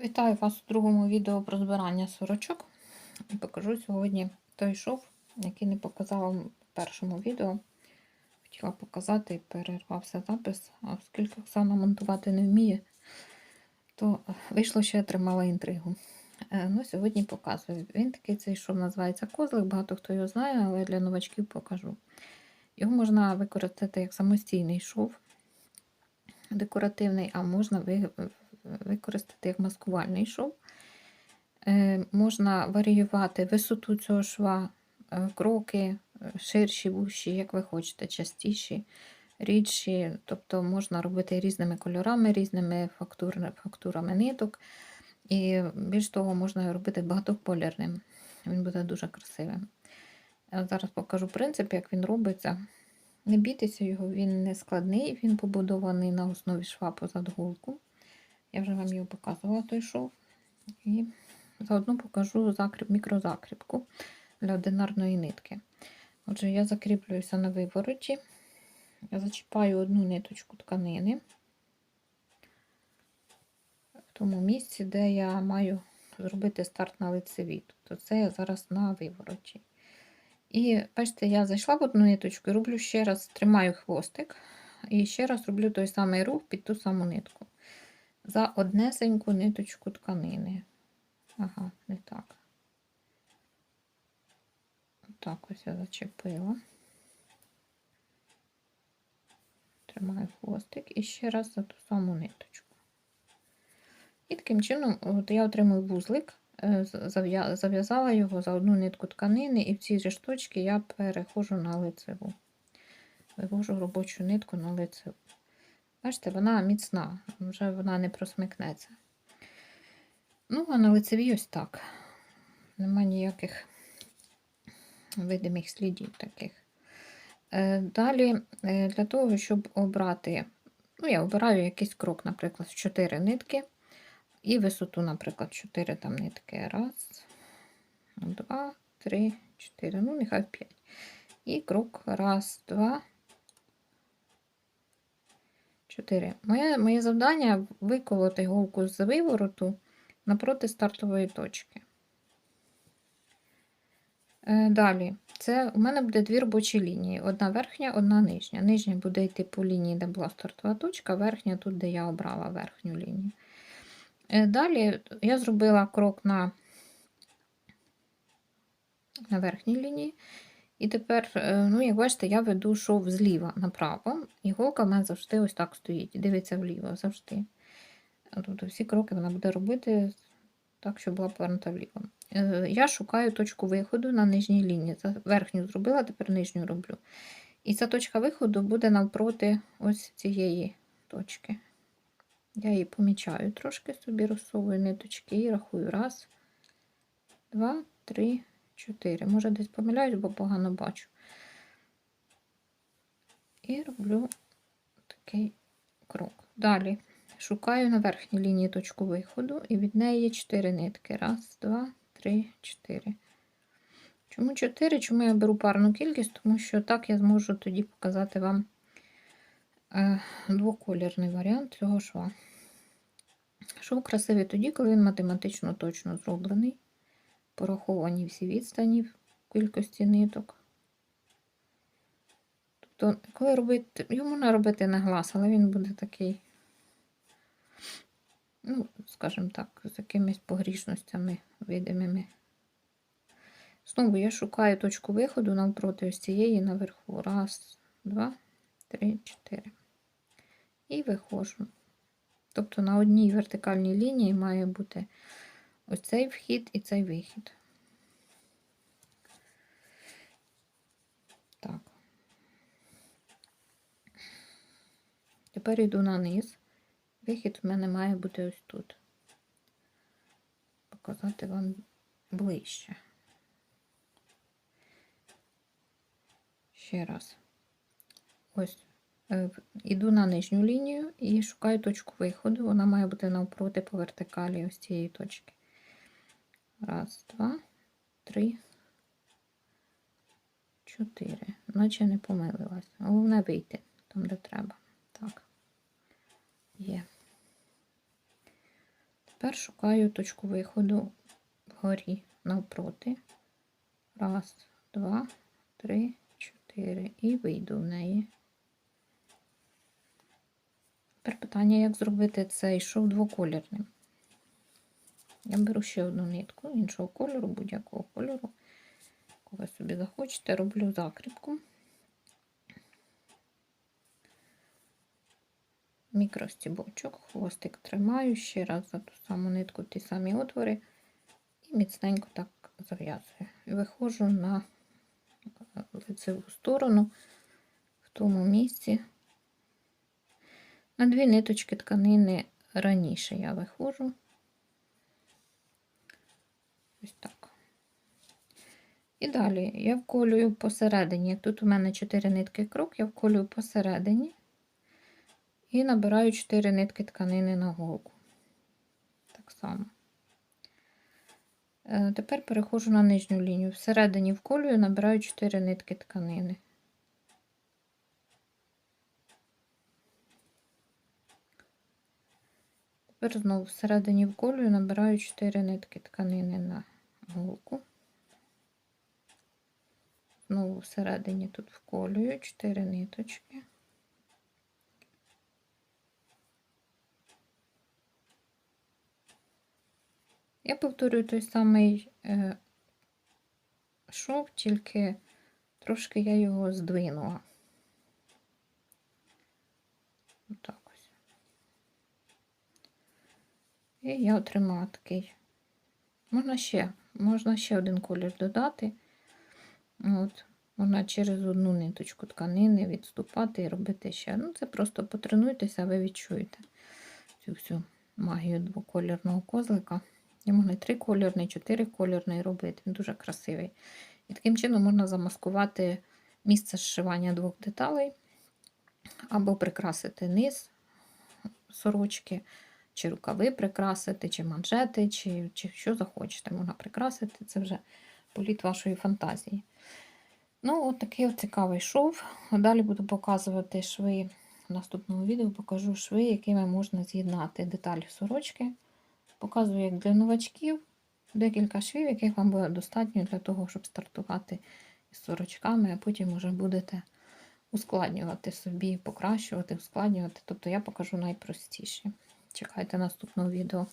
Вітаю вас у другому відео про збирання сорочок. Покажу сьогодні той шов, який не показала в першому відео. Хотіла показати і перервався запис, а оскільки Оксана монтувати не вміє, то вийшло, що я тримала інтригу. Е, Ну, Сьогодні показую. Він такий цей шов називається козлик, багато хто його знає, але для новачків покажу. Його можна використати як самостійний шов декоративний, а можна використати як маскувальний шов. Е, Можна варіювати висоту цього шва, е, кроки, е, ширші, вущі, як ви хочете, частіші, рідші. Тобто можна робити різними кольорами, різними фактур- фактурами ниток. І більш того, можна робити багатоколірним. Він буде дуже красивим. Я зараз покажу принцип, як він робиться. Не бійтеся його, він не складний, він побудований на основі шва позад голку. Я вже вам його показувала той шов. І заодно покажу закріп, мікрозакріпку для одинарної нитки. Отже, я закріплююся на вивороті, я зачіпаю одну ниточку тканини в тому місці, де я маю зробити старт на лицеві. Тобто це я зараз на вивороті. І бачите, я зайшла в одну ниточку і роблю ще раз, тримаю хвостик, і ще раз роблю той самий рух під ту саму нитку. За однесеньку ниточку тканини. Ага, не так. Так ось я зачепила. Тримаю хвостик і ще раз за ту саму ниточку. І таким чином от я отримую вузлик, е, зав'язала його за одну нитку тканини, і в ці же штучки я перехожу на лицеву. Вивожу робочу нитку на лицеву. Бачите, вона міцна, вже вона не просмикнеться. Ну, а на лицевій ось так. Нема ніяких видимих слідів таких. Е, Далі, е, для того, щоб обрати, ну, я обираю якийсь крок, наприклад, 4 нитки. І висоту, наприклад, 4 там нитки. Раз, два, три, чотири. Ну, нехай 5. І крок. Раз, два, чотири. Моє, моє завдання виколоти голку з вивороту напроти стартової точки. Е, Далі, це у мене буде дві робочі лінії: одна верхня, одна нижня. Нижня буде йти по лінії, де була стартова точка, верхня тут, де я обрала верхню лінію. Е, Далі я зробила крок на, на верхній лінії. І тепер, е, ну, як бачите, я веду шов зліва направо, і голка в мене завжди ось так стоїть, дивиться вліво завжди. Тобто всі кроки вона буде робити так, щоб була повернута вліво. Е, Я шукаю точку виходу на нижній лінії. Верхню зробила, тепер нижню роблю. І ця точка виходу буде навпроти ось цієї точки. Я її помічаю трошки, собі розсовую ниточки і рахую. Раз, два, три, чотири. Може, десь помиляюсь, бо погано бачу. І роблю такий крок. Далі шукаю на верхній лінії точку виходу, і від неї є 4 нитки. Раз, два, три, чотири. Чому 4? Чому я беру парну кількість? Тому що так я зможу тоді показати вам е, двоколірний варіант цього шва. Шов красивий тоді, коли він математично точно зроблений. Пораховані всі відстані в кількості ниток. Тобто, коли робити, його можна робити на глаз, але він буде такий, ну, скажімо так, з якимись погрішностями видимими. Знову я шукаю точку виходу навпроти ось цієї наверху. Раз, два, три, чотири. І виходжу. Тобто на одній вертикальній лінії має бути ось цей вхід і цей вихід. Так. Тепер йду на низ. Вихід в мене має бути ось тут. Показати вам ближче. Ще раз. Ось Е, Іду на нижню лінію і шукаю точку виходу. Вона має бути навпроти по вертикалі ось цієї точки. Раз, два, три, чотири. Наче не помилилась. Головне вийти там, де треба. Так. Є. Тепер шукаю точку виходу вгорі навпроти. Раз, два, три, чотири. І вийду в неї. Тепер питання, як зробити цей шов двоколірним. Я беру ще одну нитку іншого кольору, будь-якого кольору. Ви собі захочете, роблю закріпку. Мікростібочок, хвостик тримаю, ще раз за ту саму нитку ті самі отвори і міцненько так зав'язую. Виходжу на лицеву сторону в тому місці. На дві ниточки тканини раніше я виходжу. Ось так. І далі я вколюю посередині. Тут у мене 4 нитки крок, я вколюю посередині і набираю 4 нитки тканини на голку. Так само. Е, Тепер переходжу на нижню лінію. Всередині вколюю, набираю 4 нитки тканини. Тепер знову всередині вколюю, набираю 4 нитки тканини на голку. Знову всередині тут вколюю 4 ниточки. Я повторюю той самий е, шов, тільки трошки я його здвинула. Отак ось. І я отримала такий. Можна ще, можна ще один колір додати. От, можна через одну ниточку тканини відступати і робити ще. Ну, це просто потренуйтеся, ви відчуєте цю всю магію двокольорного козлика. І можна і трикольорний, чотирикольорний робити. Він дуже красивий. І таким чином можна замаскувати місце зшивання двох деталей, або прикрасити низ сорочки, чи рукави прикрасити, чи манжети, чи, чи що захочете. Можна прикрасити. Це вже політ вашої фантазії. Ну, от такий от цікавий шов. Далі буду показувати шви. В наступному відео покажу шви, якими можна з'єднати деталі сорочки. Показую, як для новачків, декілька швів, яких вам буде достатньо для того, щоб стартувати із сорочками, а потім вже будете ускладнювати собі, покращувати, ускладнювати. Тобто я покажу найпростіші. Чекайте наступного відео.